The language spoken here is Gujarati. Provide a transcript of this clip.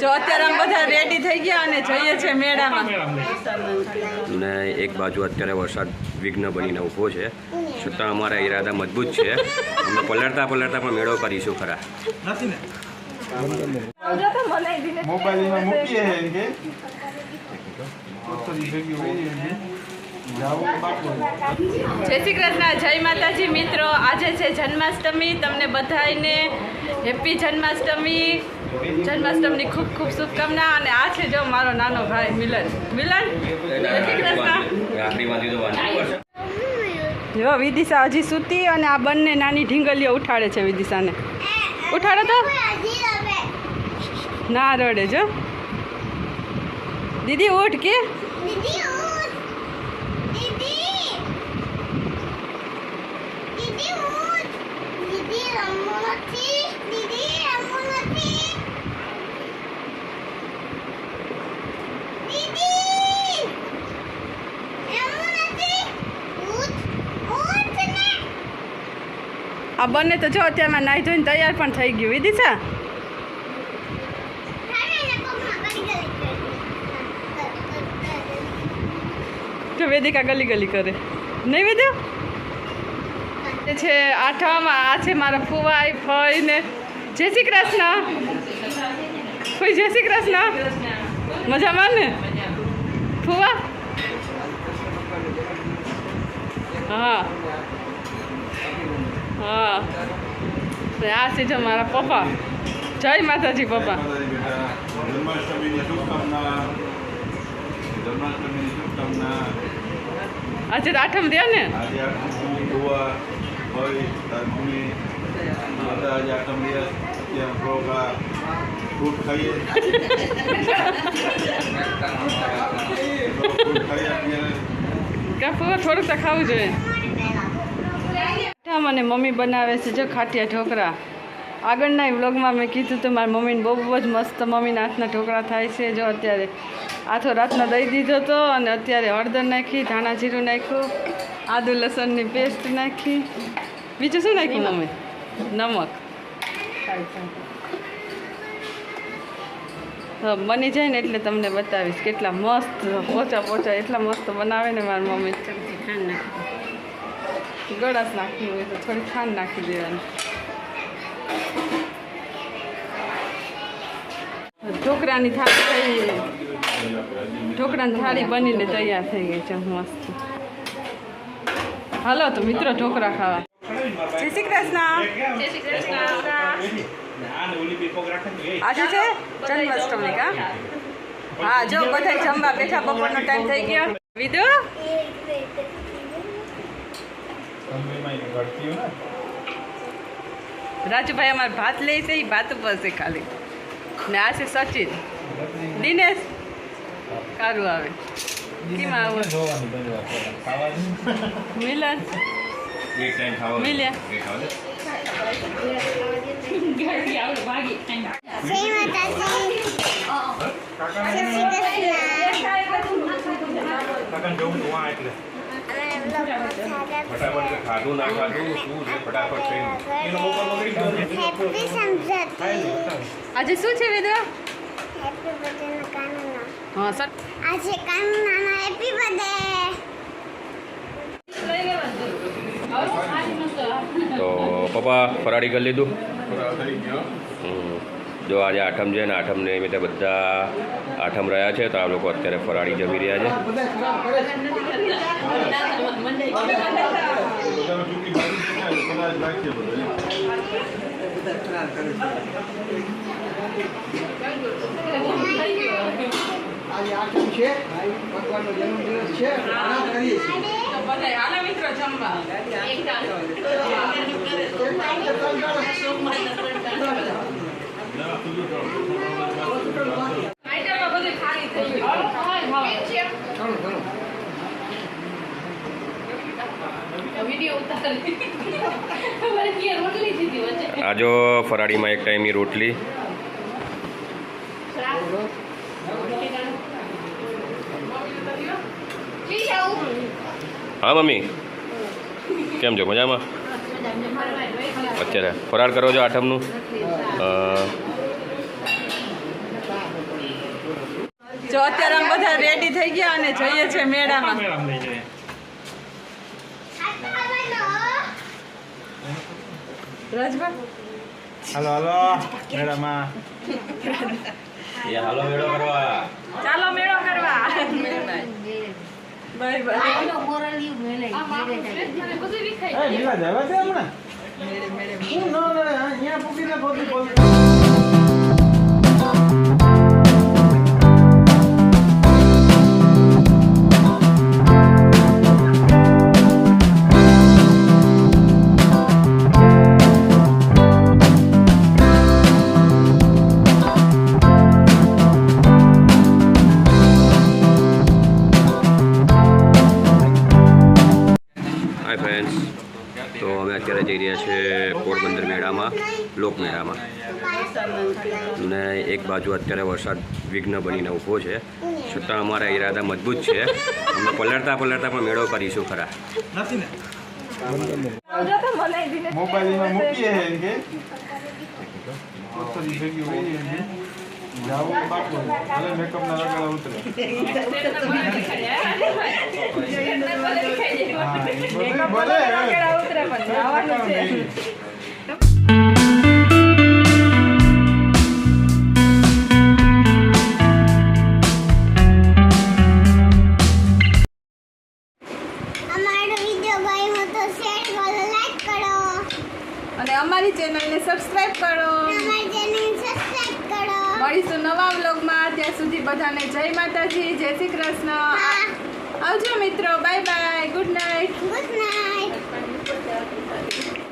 જો અત્યારે આમ બધા રેડી થઈ ગયા અને જઈએ છે મેળામાં. ને એક બાજુ અત્યારે વરસાદ વિઘ્ન બનીને ઊભો છે. છતાં અમારા ઈરાદા મજબૂત છે. અમે પલળતા પલળતા પણ મેળો કરીશું ખરા. મોબાઈલમાં મૂકીએ જય શ્રી કૃષ્ણ, જય માતાજી મિત્રો. આજે છે જન્માષ્ટમી. તમને બધાને હેપી જન્માષ્ટમી. જન્માષ્ટમીની ખૂબ ખૂબ શુભકામના અને આ છે જો મારો નાનો ભાઈ મિલન. મિલન? જો વિદિશા હજી સૂતી અને આ બંને નાની ઢીંગલીઓ ઉઠાડે છે વિદિશાને. ઉઠાડો તો. ના રડે જો. દીદી, ઉઠ કે? આ બંને તો જો અત્યારમાં નાહી ધોઈને તૈયાર પણ થઈ ગયું. વિદિશા જો વેદિકા ગલી ગલી કરે. નહીં વેદ્યો છે આઠમ, આ છે મારા ફુવાઈ ફઈ ને જય શ્રી કૃષ્ણ ફઈ જય શ્રી કૃષ્ણ મજામાં ને? ફુવા? હા. હા. આ છે જો મારા પપ્પા. જય માતાજી પપ્પા. આજે આઠમ રહ્યા ને? ફ્રૂટ ખાઈએ. ફ્રૂટ કાં ફુવા થોડુંક તો ખાવું જોઈએ. અને મમ્મી બનાવે છે જો ખાટિયા ઢોકળા. આગળના વ્લોગમાં મેં કીધું તો મારી મમ્મીને બહુ જ મસ્ત મમ્મીના હાથના ઢોકળા થાય છે. જો અત્યારે આથો રાતનો દઈ દીધો તો અને અત્યારે હળદર નાખી, ધાણા જીરું નાખ્યું, આદુ લસણની પેસ્ટ નાખી. બીજું શું નાખ્યું મમ્મી? નમક. બની જાય ને એટલે તમને બતાવીશ કેટલા મસ્ત પોચા પોચા, એટલા મસ્ત બનાવે ને મારી મમ્મી. ગળાશ નાખવી હોય તો થોડી ખાંડ નાખી દેવાની ઢોકરાની થાળી થઈ. ઢોકરાની થાળી બનીને તૈયાર થઈ ગઈ છે. મસ્ત. હાલો તો મિત્રો ઢોકરા ખાવા. જય શ્રી કૃષ્ણ. આજે છે જન્માષ્ટમી કા? હા જો બધા જમવા બેઠા બપોરનો ટાઈમ થઈ ગયો. વિદુ? રાજુભાઈ અમારે ભાત લે છે એ ભાત ઉપર છે ખાલી. ને આ છે સચિન. દિનેશ સારું આવે. કેમ આવું? મિલન. મિલ્યા. ફટાફટ ખાધું ના ખાધું શું છે? ફટાફટ આજે શું છે વિધવા હેપી બર્થડે ના કાનૂના. હા સર. આજે કાનૂના હેપી બર્થડે તો પપ્પા ફરાળી કરી લીધું. જો આજે આઠમ છે ને આઠમ નિમિત્તે બધા આઠમ રહ્યા છે તો આ લોકો અત્યારે ફરાળી જમી રહ્યા છે. આજે આઠમ છે ભગવાનનો જન્મદિવસ છે આનંદ કરીએ છીએ જમવા ઘણું ઘણું આ જો ફરાળીમાં એક ટાઈમની રોટલી. હા મમ્મી. કેમ છો? મજામાં? અત્યારે ફરાળ કરો છો આઠમનું? જો અત્યારે આમ બધા રેડી થઈ ગયા અને જઈએ છે મેળામાં રાજભાઈ હાલો હાલો મેળામાં. એ હલો મેળો કરવા. ચાલો મેળો કરવા. Bye bye. એ લીવા જવા છે હમણાં? હું ન ન અહીંયા પૂકીને પોતી પોતી ફ્રેન્ડ્સ તો અમે અત્યારે જઈ રહ્યા છીએ પોરબંદર મેળામાં, લોકમેળામાં. અને એક બાજુ અત્યારે વરસાદ વિઘ્ન બનીને ઊભો છે. છતાં અમારા ઈરાદા મજબૂત છે. અમે પલળતા પલળતા પણ મેળો કરીશું ખરા. મોબાઈલમાં મૂકીએ જાવું તો બાપુ. હાલે મેકઅપ ના લગાડા ઉતરે. ભલે. અમારો અને અમારી ચેનલને સબસ્ક્રાઇબ કરો અમારી ચેનલ સબસ્ક્રાઇબ કરો મળીશું નવા વ્લોગમાં. ત્યાં સુધી બધાને જય માતાજી જય શ્રી કૃષ્ણ. આવજો મિત્રો bye bye good night. Good night.